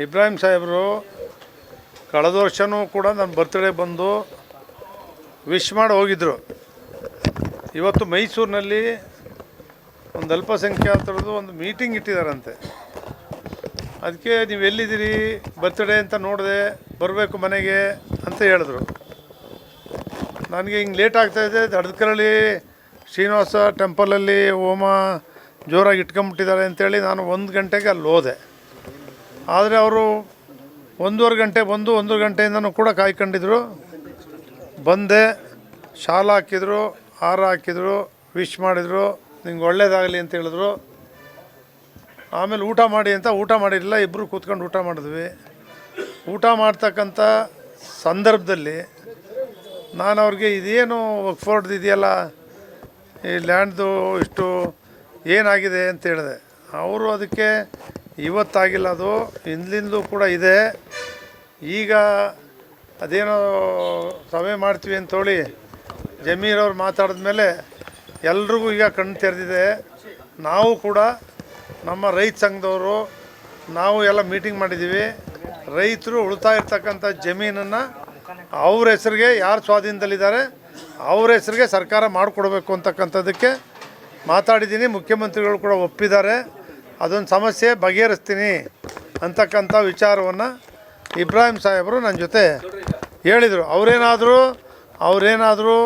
ಇಬ್ರಾಹಿಂ ಸಾಹೇಬರು ಕಳೆದ ವರ್ಷವೂ ಕೂಡ ನನ್ನ ಬರ್ತ್ಡೇ ಬಂದು ವಿಶ್ ಮಾಡಿ ಹೋಗಿದ್ದರು ಇವತ್ತು ಮೈಸೂರಿನಲ್ಲಿ ಒಂದು ಅಲ್ಪಸಂಖ್ಯಾತರದ್ದು ಒಂದು ಮೀಟಿಂಗ್ ಇಟ್ಟಿದ್ದಾರಂತೆ. ಅದಕ್ಕೆ ನೀವು ಎಲ್ಲಿದ್ದೀರಿ ಬರ್ತ್ಡೇ ಅಂತ ನೋಡಿದೆ ಬರಬೇಕು ಮನೆಗೆ ಅಂತ ಹೇಳಿದ್ರು. ನನಗೆ ಹಿಂಗೆ ಲೇಟ್ ಆಗ್ತಾಯಿದೆ ದಡದಕರಳ್ಳಿ ಶ್ರೀನಿವಾಸ ಟೆಂಪಲಲ್ಲಿ ಹೋಮ ಜೋರಾಗಿ ಇಟ್ಕೊಂಬಿಟ್ಟಿದ್ದಾರೆ ಅಂತೇಳಿ ನಾನು ಒಂದು ಗಂಟೆಗೆ ಅಲ್ಲಿ ಹೋದೆ. ಆದರೆ ಅವರು ಒಂದೂವರೆ ಗಂಟೆ ಬಂದು ಒಂದು ಗಂಟೆಯಿಂದನೂ ಕೂಡ ಕಾಯ್ಕೊಂಡಿದ್ರು. ಬಂದೆ, ಶಾಲ ಹಾಕಿದರು, ಹಾರ ಹಾಕಿದ್ರು, ವಿಶ್ ಮಾಡಿದರು, ನಿಂಗೆ ಒಳ್ಳೇದಾಗಲಿ ಅಂತ ಹೇಳಿದ್ರು. ಆಮೇಲೆ ಊಟ ಮಾಡಿ ಅಂತ ಊಟ ಮಾಡಿರಲಿಲ್ಲ ಇಬ್ಬರು ಕೂತ್ಕೊಂಡು ಊಟ ಮಾಡಿದ್ವಿ. ಊಟ ಮಾಡ್ತಕ್ಕಂಥ ಸಂದರ್ಭದಲ್ಲಿ ನಾನು ಅವ್ರಿಗೆ, ಇದೇನು ಫೋರ್ಡ್ದು ಇದೆಯಲ್ಲ? ಈ ಲ್ಯಾಂಡ್ದು ಇಷ್ಟು ಏನಾಗಿದೆ? ಅಂತ ಹೇಳಿದೆ. ಅವರು ಅದಕ್ಕೆ ಇವತ್ತಾಗಿಲ್ಲ ಅದು. ಹಿಂದ್ಲಿಂದಲೂ ಕೂಡ ಇದೆ. ಈಗ ಅದೇನೋ ಸಭೆ ಮಾಡ್ತೀವಿ ಅಂತೇಳಿ ಮಾತಾಡಿದ ಮೇಲೆ ಎಲ್ರಿಗೂ ಈಗ ಕಣ್ಣು ತೆರೆದಿದೆ. ನಾವು ಕೂಡ ನಮ್ಮ ರೈತ ಸಂಘದವರು ನಾವು ಎಲ್ಲ ಮೀಟಿಂಗ್ ಮಾಡಿದ್ದೀವಿ. ರೈತರು ಉಳಿತಾಯ ಇರ್ತಕ್ಕಂಥ ಜಮೀನನ್ನು ಅವ್ರ ಹೆಸರಿಗೆ ಯಾರು ಸ್ವಾಧೀನದಲ್ಲಿದ್ದಾರೆ ಅವ್ರ ಹೆಸರಿಗೆ ಸರ್ಕಾರ ಮಾಡಿಕೊಡ್ಬೇಕು ಅಂತಕ್ಕಂಥದ್ದಕ್ಕೆ ಮಾತಾಡಿದ್ದೀನಿ. ಮುಖ್ಯಮಂತ್ರಿಗಳು ಕೂಡ ಒಪ್ಪಿದ್ದಾರೆ. ಅದೊಂದು ಸಮಸ್ಯೆ ಬಗೆಹರಿಸ್ತೀನಿ ಅಂತಕ್ಕಂಥ ವಿಚಾರವನ್ನು ಇಬ್ರಾಹಿಂ ಸಾಹೇಬರು ನನ್ನ ಜೊತೆ ಹೇಳಿದರು. ಅವರೇನಾದರೂ ಅವರೇನಾದರೂ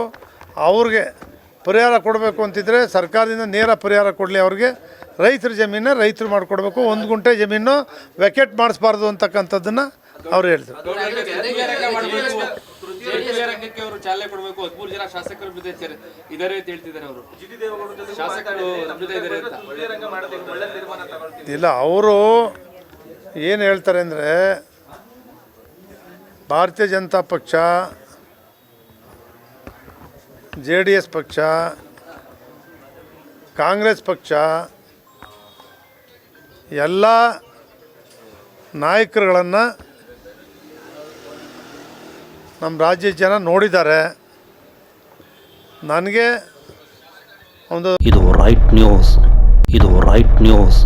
ಅವ್ರಿಗೆ ಪರಿಹಾರ ಕೊಡಬೇಕು ಅಂತಿದ್ರೆ ಸರ್ಕಾರದಿಂದ ನೇರ ಪರಿಹಾರ ಕೊಡಲಿ ಅವ್ರಿಗೆ. ರೈತರ ಜಮೀನ ರೈತರು ಮಾಡಿಕೊಡ್ಬೇಕು. ಒಂದು ಗುಂಟೆ ಜಮೀನು ವೆಕೆಟ್ ಮಾಡಿಸ್ಬಾರ್ದು ಅಂತಕ್ಕಂಥದ್ದನ್ನು ಅವ್ರು ಹೇಳಿದ್ರು. ತೃತೀಯ ರಂಗಕ್ಕೆ ಅವರು ಚಾಲನೆ ಕೊಡಬೇಕು. ಹದಿಮೂರು ಜನ ಶಾಸಕರು ಜೊತೆ ಇದಾರೆ ಅಂತ ಹೇಳ್ತಿದ್ದಾರೆ ಅವರು. ಶಾಸಕರು ನಮ್ಮ ಜೊತೆ ಇದಾರೆ ಅಂತ. ಇಲ್ಲ ಅವರು ಏನು ಹೇಳ್ತಾರೆ ಅಂದರೆ ಭಾರತೀಯ ಜನತಾ ಪಕ್ಷ ಜೆ ಡಿ ಎಸ್ ಪಕ್ಷ ಕಾಂಗ್ರೆಸ್ ಪಕ್ಷ ಎಲ್ಲ ನಾಯಕರುಗಳನ್ನು ನಮ್ಮ ರಾಜ್ಯದ ಜನ ನೋಡಿದ್ದಾರೆ. ನನಗೆ ಒಂದು ಇದು ರೈಟ್ ನ್ಯೂಸ್ ಇದು ರೈಟ್ ನ್ಯೂಸ್